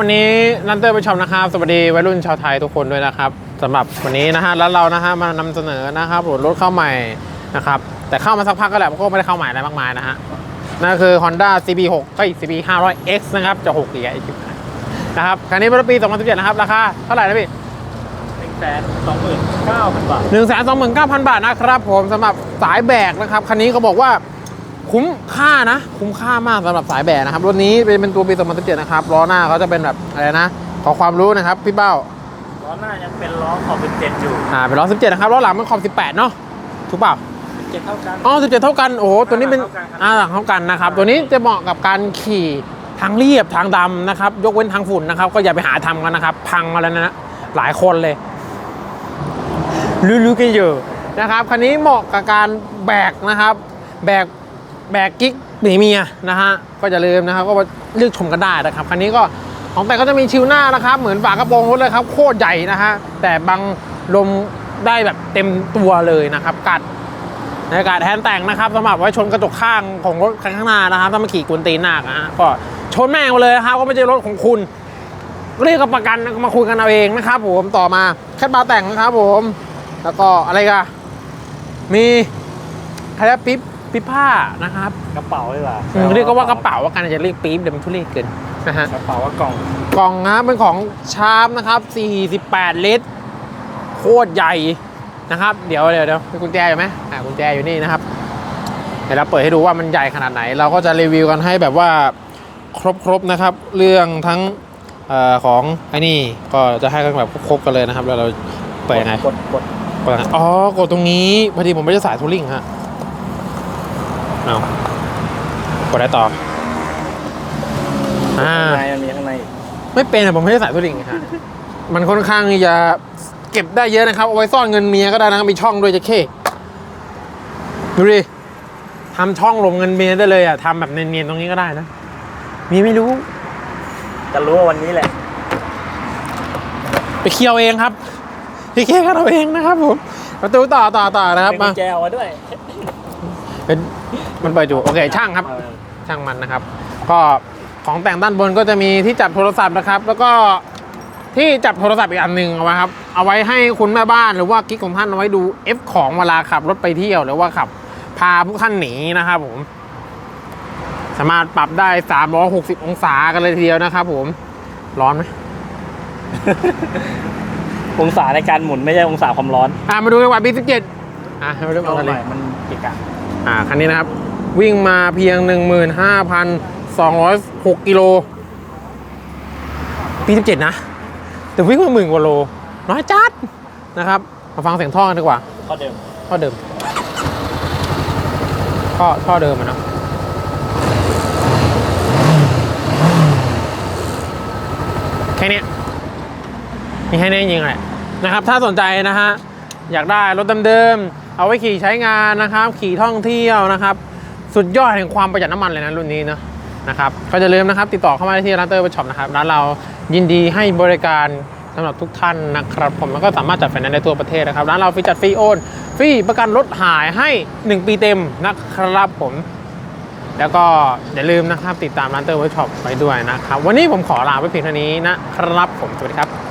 วันนี้นันเตอร์ไปชมนะครับ สวัสดีวัยรุ่นชาวไทยทุกคนด้วยนะครับสำหรับวันนี้นะฮะแล้วเรานะฮะมานำเสนอนะครับรถเข้าใหม่นะครับแต่เข้ามาสักพักก็แหละมันก็ไม่ได้เข้าใหม่อะไรมากมายนะฮะนั่นคือ Honda CB6 ก็ CB 500X นะครับจะ6เกียร์อีกนะครับคันนี้เป็นปี 2017 นะครับ ราคาเท่าไหร่นะพี่หนึ่งแสนสองหมื่นเก้าพันบาท1 2 9 0 0 0บาทนะครับผมสำหรับสายแบกนะครับคันนี้เขาบอกว่า คุ้มค่านะ คุ้มค่ามากสำหรับสายแบกนะครับ รถนี้เป็นเป็นตัวปี2017นะครับล้อหน้าเขาจะเป็นแบบอะไรนะ ขอความรู้นะครับพี่เป้าล้อหน้ายังเป็นล้อขอบเป็นเจ็ดอยู่อ่าเป็นล้อ17นะครับล้อหลังมันขอบ18เนาะถูกเปล่าเจ็ดเท่ากันอ๋อ17เท่ากันโอ้โหตัวนี้เป็นอ่าหลังเท่ากันครับอ่าหลังเท่ากันนะครับ ตัวนี้จะเหมาะกับการขี่ทางเรียบทางดำนะครับ ยกเว้นทางฝุ่นนะครับ ก็อย่าไปหาทำกันนะครับ พังมาแล้วนะหลายคนเลยรู้ๆกันอยู่นะครับคันนี้เหมาะกับการแบกนะครับ แบก แบกกิ๊กหนีเมียนะฮะก็อย่าลืมนะครับก็มาเลือกชมกันได้นะครับคันนี้ก็ของแต่งก็จะมีชิวหน้านะครับ เหมือนฝากระโปรงรถเลยครับ โคตรใหญ่นะฮะแต่บังลมได้แบบเต็มตัวเลยนะครับ กัดในการแทนแต่งนะครับสำหรับไว้ชนกระจกข้างของรถคันข้างหน้านะครับถ้ามาขี่กวนตีนหนักนะฮะก็ชนแม่งเลยครับก็ไม่ใช่รถของคุณเรียกกับประกันมาคุยกันเอาเองนะครับ ผมต่อมาแคทบาร์แต่งนะครับผม แล้วก็อะไรกันมีอะไรนะปิ๊บ ปิ๊บผ้านะครับกระเป๋าเลยว่ะอืมเรียกก็ว่ากระเป๋าว่ากันจะเรียกปิ๊บเดี๋ยวมันทุเรศเกินนะฮะกระเป๋าว่ากล่องกล่องนะครับเป็นของชามนะครับ 48 ลิตร โคตรใหญ่นะครับ เดี๋ยวเดี๋ยวเดี๋ยวมีกุญแจอยู่ไหมอ่ากุญแจอยู่นี่นะครับเดี๋ยวเราเปิดให้ดูว่ามันใหญ่ขนาดไหน เราก็จะรีวิวกันให้แบบว่าครบๆนะครับ เรื่องทั้งเออของไอ้นี่ก็จะให้กันแบบครบๆกันเลยนะครับ แล้วเราเปิดยังไงกดกดกดยังไงอ๋อกดตรงนี้พอดีผมไม่ได้สายทูริงฮะ เอากดได้ต่อ อ่า ข้างในมันมีข้างในอีกไม่เป็นอะผมไม่ได้สายสลิงฮะมันค่อนข้างที่จะเก็บได้เยอะนะครับ เอาไว้ซ่อนเงินเมียก็ได้นะครับมีช่องด้วยจะเข้ดูดิทำช่องลงเงินเมียได้เลยอะทำแบบเนียนๆตรงนี้ก็ได้นะ มีไม่รู้ จะรู้ว่าวันนี้แหละ ไปเคี่ยวเองครับพี่เคกันเอาเองนะครับผมประตูต่อต่อต่อนะครับเป็นกุมาญแจเอาไว้ด้วย เป็นมันเปิดอยู่โอเคช่างครับเออช่างมันนะครับ ก็ของแต่งด้านบนก็จะมีที่จับโทรศัพท์นะครับ แล้วก็ที่จับโทรศัพท์อีกอันหนึ่งเอาไว้ครับ เอาไว้ให้คุณแม่บ้านหรือว่ากิ๊กของท่านเอาไว้ดู F ของเวลาขับรถไปเที่ยวหรือว่าขับ พาพวกท่านหนีนะครับผม สามารถปรับได้ 360 องศากันเลยทีเดียวนะครับผม ร้อนไหม องศาในการหมุนไม่ใช่องศาความร้อน อ่ามาดูจังหวะ B17 อะมาดูกันเอาเลหน่อยยมันเกะกะ อ่าคันนี้นะครับ วิ่งมาเพียง 15,206กิโลปี17 นะ แต่วิ่งมาหมื่นกว่าโล น้อยจัดนะครับ มาฟังเสียงท่อกันดีกว่าข้อเดิมท่อเดิมท่อท่อเดิมอะเนาะแค่เนี้ยมีแค่นี้จริงๆแหละนะครับ ถ้าสนใจนะฮะ อยากได้รถเดิมๆ เอาไว้ขี่ใช้งานนะครับ ขี่ท่องเที่ยวนะครับ สุดยอดแห่งความประหยัดน้ำมันเลยนะรุ่นนี้เนอะนะครับก็จะลืมนะครับติดต่อเข้ามาได้ที่ร้านเตอร์ไปช็อปนะครับร้านเรายินดีให้บริการสำหรับทุกท่านนะครับ ผมแล้วก็สามารถจัดไฟแนนซ์ได้ทั่วประเทศนะครับ ร้านเราฟรีจัดฟรีโอนฟรีประกันรถหายให้ 1 ปีเต็มนะครับผม แล้วก็อย่าลืมนะครับ ติดตามร้านเตอร์เวิร์ช็อปไปด้วยนะครับ วันนี้ผมขอลาไปเพียงเท่านี้นะครับผม สวัสดีครับ